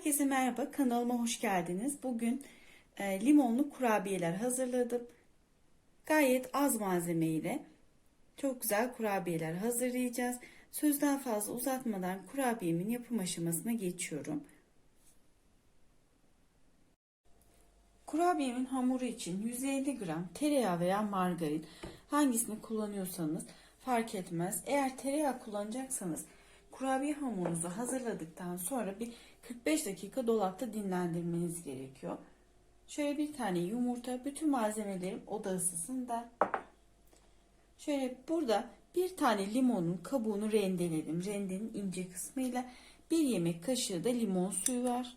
Herkese merhaba, kanalıma hoş geldiniz. Bugün e, limonlu kurabiyeler hazırladım. Gayet az malzeme ile çok güzel kurabiyeler hazırlayacağız. Sözden fazla uzatmadan kurabiyemin yapım aşamasına geçiyorum. Kurabiyemin hamuru için 150 gram tereyağı veya margarin hangisini kullanıyorsanız fark etmez. Eğer tereyağı kullanacaksanız kurabiye hamurunuzu hazırladıktan sonra bir 45 dakika dolapta dinlendirmeniz gerekiyor. Şöyle bir tane yumurta, bütün malzemelerim oda ısısında. Şöyle burada bir tane limonun kabuğunu rendeledim. Rendenin ince kısmıyla bir yemek kaşığı da limon suyu var.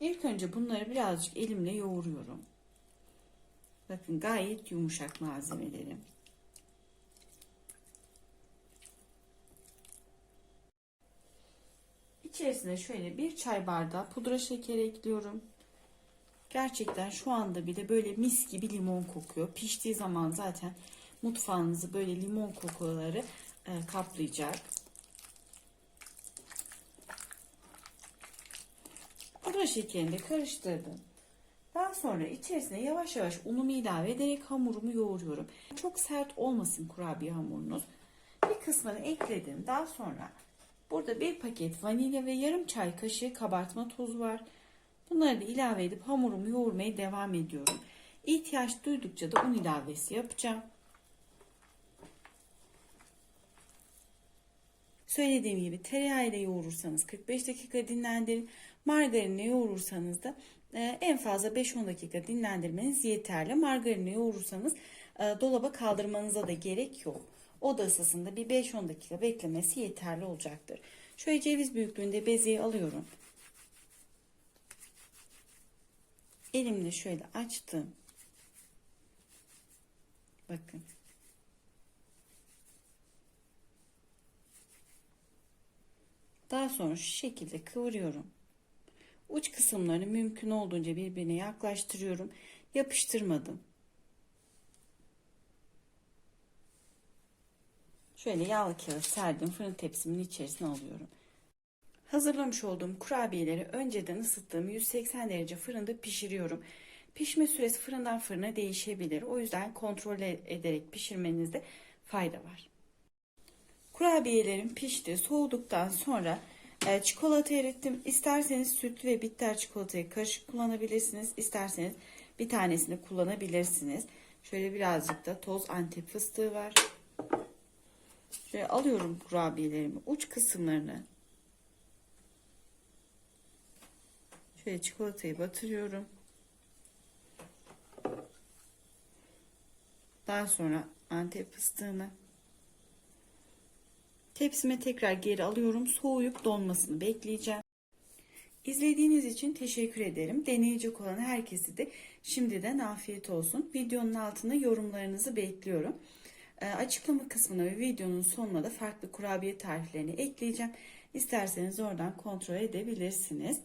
İlk önce bunları birazcık elimle yoğuruyorum. Bakın gayet yumuşak malzemelerim. İçerisine şöyle bir çay bardağı pudra şeker ekliyorum. Gerçekten şu anda bile böyle mis gibi limon kokuyor. Piştiği zaman zaten mutfağınızı böyle limon kokuları e, kaplayacak. Pudra şekerini de karıştırdım. Daha sonra içerisine yavaş yavaş unumu ilave ederek hamurumu yoğuruyorum. Çok sert olmasın kurabiye hamurunuz. Bir kısmını ekledim. Daha sonra burada bir paket vanilya ve yarım çay kaşığı kabartma tozu var. Bunları da ilave edip hamurumu yoğurmaya devam ediyorum. İhtiyaç duydukça da un ilavesi yapacağım. Söylediğim gibi tereyağı ile yoğurursanız 45 dakika dinlendirin. Margarinle yoğurursanız da e, en fazla 5-10 dakika dinlendirmeniz yeterli. Margarinle yoğurursanız e, dolaba kaldırmanıza da gerek yok. Oda ısısında bir 5-10 dakika beklemesi yeterli olacaktır. Şöyle ceviz büyüklüğünde bezeyi alıyorum. Elimle şöyle açtım. Bakın. Daha sonra şu şekilde kıvırıyorum. Uç kısımlarını mümkün olduğunca birbirine yaklaştırıyorum. Yapıştırmadım. Şöyle yağlı kağıt serdim. Fırın tepsimin içerisine alıyorum. Hazırlamış olduğum kurabiyeleri önceden ısıttığım 180 derece fırında pişiriyorum. Pişme süresi fırından fırına değişebilir. O yüzden kontrol ederek pişirmenizde fayda var. Kurabiyelerim pişti. Soğuduktan sonra e, çikolata erittim. İsterseniz sütlü ve bitter çikolatayı karışık kullanabilirsiniz. İsterseniz bir tanesini kullanabilirsiniz. Şöyle birazcık da toz antep fıstığı var. Şöyle alıyorum kurabiyelerimi. Uç kısımlarını şöyle çikolatayı batırıyorum. Daha sonra antep fıstığını Tepsime tekrar geri alıyorum. Soğuyup donmasını bekleyeceğim. İzlediğiniz için teşekkür ederim. Deneyecek olan herkesi de şimdiden afiyet olsun. Videonun altına yorumlarınızı bekliyorum. E, açıklama kısmına ve videonun sonuna da farklı kurabiye tariflerini ekleyeceğim. İsterseniz oradan kontrol edebilirsiniz.